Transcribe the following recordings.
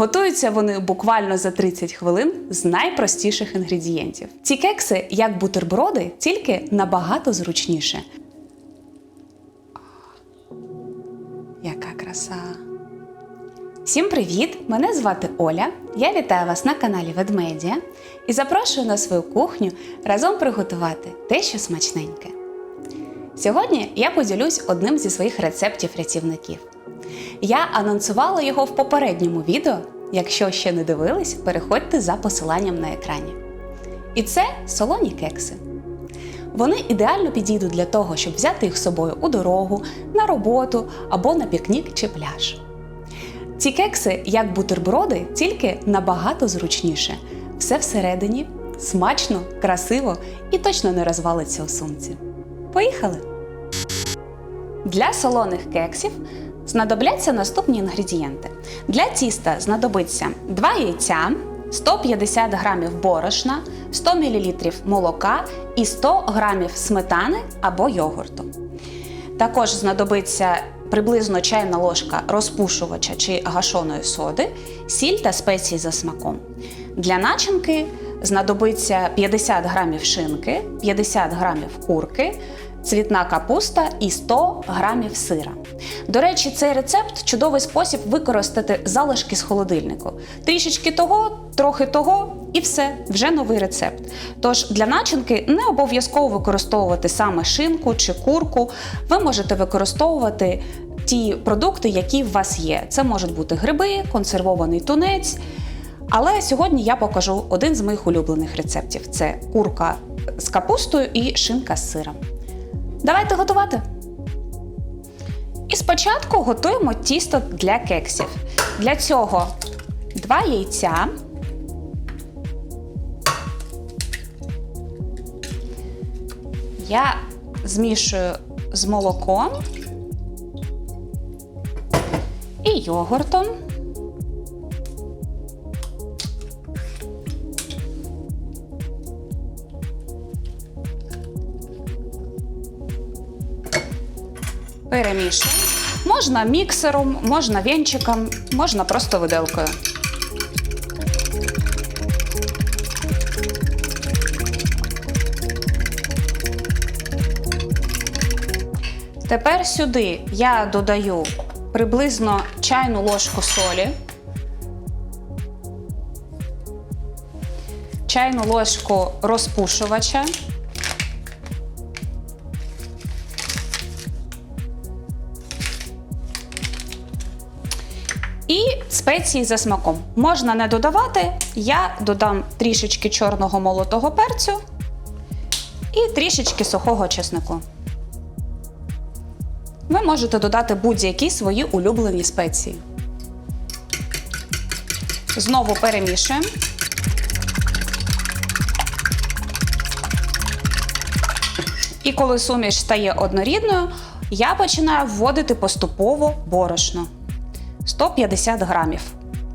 Готуються вони буквально за 30 хвилин з найпростіших інгредієнтів. Ці кекси як бутерброди, тільки набагато зручніше. Яка краса! Всім привіт! Мене звати Оля. Я вітаю вас на каналі Ведмедія і запрошую на свою кухню разом приготувати те, що смачненьке. Сьогодні я поділюсь одним зі своїх рецептів-рятівників. Я анонсувала його в попередньому відео. Якщо ще не дивились, переходьте за посиланням на екрані. І це солоні кекси. Вони ідеально підійдуть для того, щоб взяти їх з собою у дорогу, на роботу або на пікнік чи пляж. Ці кекси як бутерброди, тільки набагато зручніше. Все всередині, смачно, красиво і точно не розвалиться у сумці. Поїхали! Для солоних кексів знадобляться наступні інгредієнти. Для тіста знадобиться 2 яйця, 150 г борошна, 100 мл молока і 100 г сметани або йогурту. Також знадобиться приблизно чайна ложка розпушувача чи гашоної соди, сіль та спеції за смаком. Для начинки знадобиться 50 грамів шинки, 50 грамів курки, цвітна капуста і 100 грамів сира. До речі, цей рецепт чудовий спосіб використати залишки з холодильнику. Трішечки того, трохи того і все, вже новий рецепт. Тож для начинки не обов'язково використовувати саме шинку чи курку. Ви можете використовувати ті продукти, які в вас є. Це можуть бути гриби, консервований тунець. Але сьогодні я покажу один з моїх улюблених рецептів: це курка з капустою і шинка з сиром. Давайте готувати. І спочатку готуємо тісто для кексів. Для цього два яйця. Я змішую з молоком і йогуртом. Перемішую. Можна міксером, можна вінчиком, можна просто виделкою. Тепер сюди я додаю приблизно чайну ложку солі, чайну ложку розпушувача. І спеції за смаком. Можна не додавати, я додам трішечки чорного молотого перцю і трішечки сухого чеснику. Ви можете додати будь-які свої улюблені спеції. Знову перемішуємо. І коли суміш стає однорідною, я починаю вводити поступово борошно. 150 грамів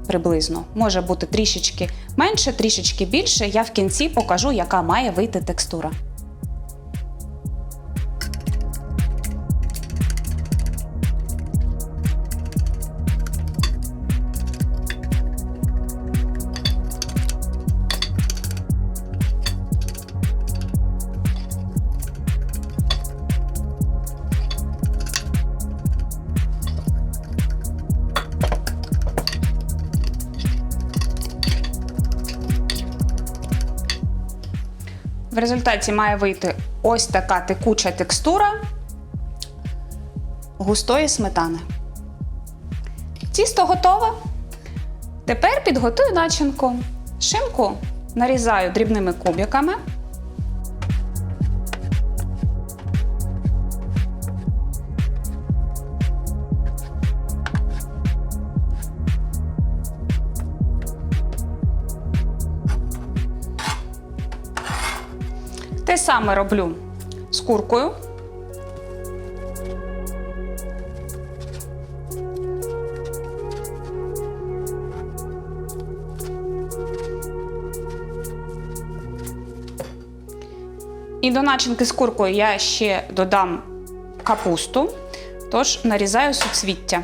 приблизно. Може бути трішечки менше, трішечки більше. Я в кінці покажу, яка має вийти текстура. В результаті має вийти ось така текуча текстура густої сметани. Тісто готове. Тепер підготую начинку. Шинку нарізаю дрібними кубиками. Саме роблю з куркою. І до начинки з куркою я ще додам капусту, тож нарізаю суцвіття.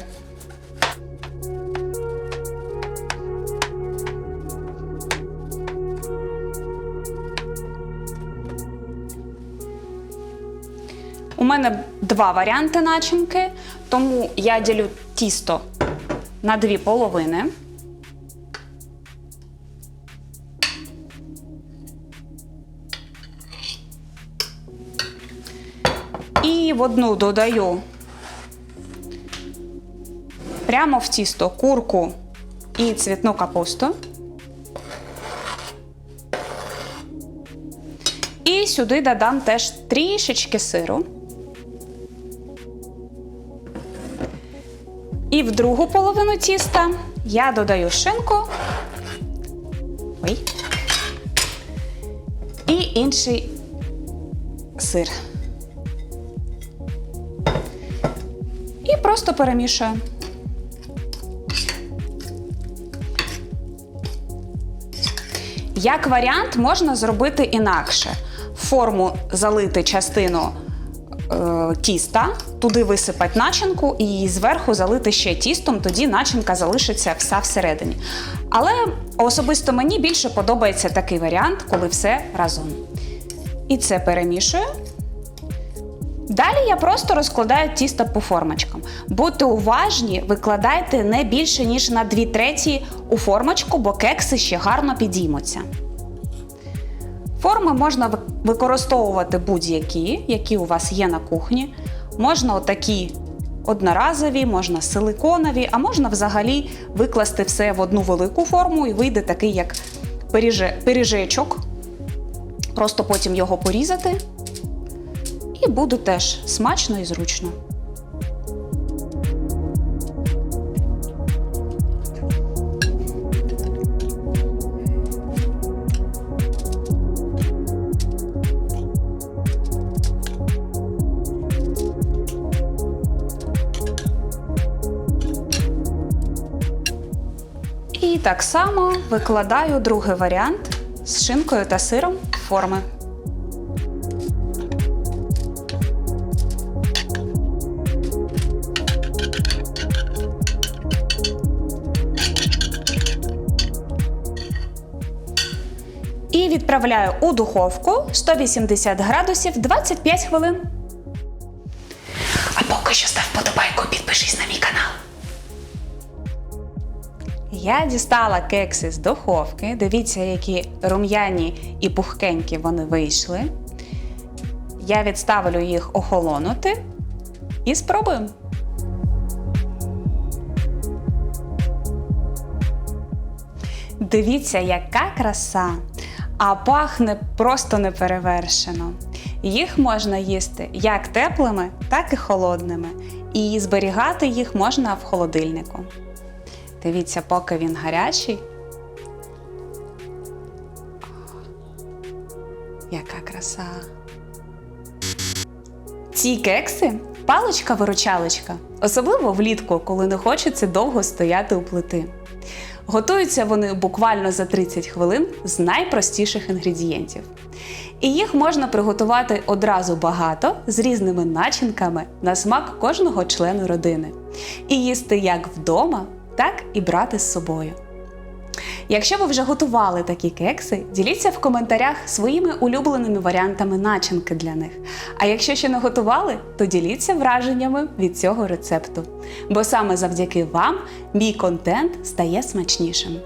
Мене два варіанти начинки, тому я ділю тісто на дві половини. І в одну додаю прямо в тісто курку і цвітну капусту. І сюди додам теж трішечки сиру. І в другу половину тіста я додаю шинку. Ой. І інший сир. І просто перемішую. Як варіант можна зробити інакше. Форму залити частину тіста, туди висипати начинку і зверху залити ще тістом, тоді начинка залишиться вся всередині. Але особисто мені більше подобається такий варіант, коли все разом. І це перемішую. Далі я просто розкладаю тісто по формочкам. Будьте уважні, викладайте не більше, ніж на 2 треті у формочку, бо кекси ще гарно підіймуться. Форми можна використовувати будь-які, які у вас є на кухні. Можна отакі одноразові, можна силиконові, а можна взагалі викласти все в одну велику форму і вийде такий, як пиріже, пиріжечок. Просто потім його порізати. І буде теж смачно і зручно. Так само викладаю другий варіант з шинкою та сиром форми. І відправляю у духовку 180 градусів 25 хвилин. А поки що став подобайку, підпишись на мій канал. Я дістала кекси з духовки. Дивіться, які рум'яні і пухкенькі вони вийшли. Я відставлю їх охолонути і спробуємо. Дивіться, яка краса! А пахне просто неперевершено. Їх можна їсти як теплими, так і холодними. І зберігати їх можна в холодильнику. Дивіться, поки він гарячий. Яка краса! Ці кекси паличка-виручалочка, особливо влітку, коли не хочеться довго стояти у плити. Готуються вони буквально за 30 хвилин з найпростіших інгредієнтів. І їх можна приготувати одразу багато з різними начинками на смак кожного члену родини. І їсти як вдома, так і брати з собою. Якщо ви вже готували такі кекси, діліться в коментарях своїми улюбленими варіантами начинки для них. А якщо ще не готували, то діліться враженнями від цього рецепту. Бо саме завдяки вам мій контент стає смачнішим.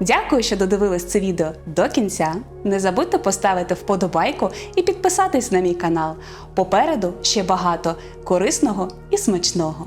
Дякую, що додивились це відео до кінця. Не забудьте поставити вподобайку і підписатись на мій канал. Попереду ще багато корисного і смачного.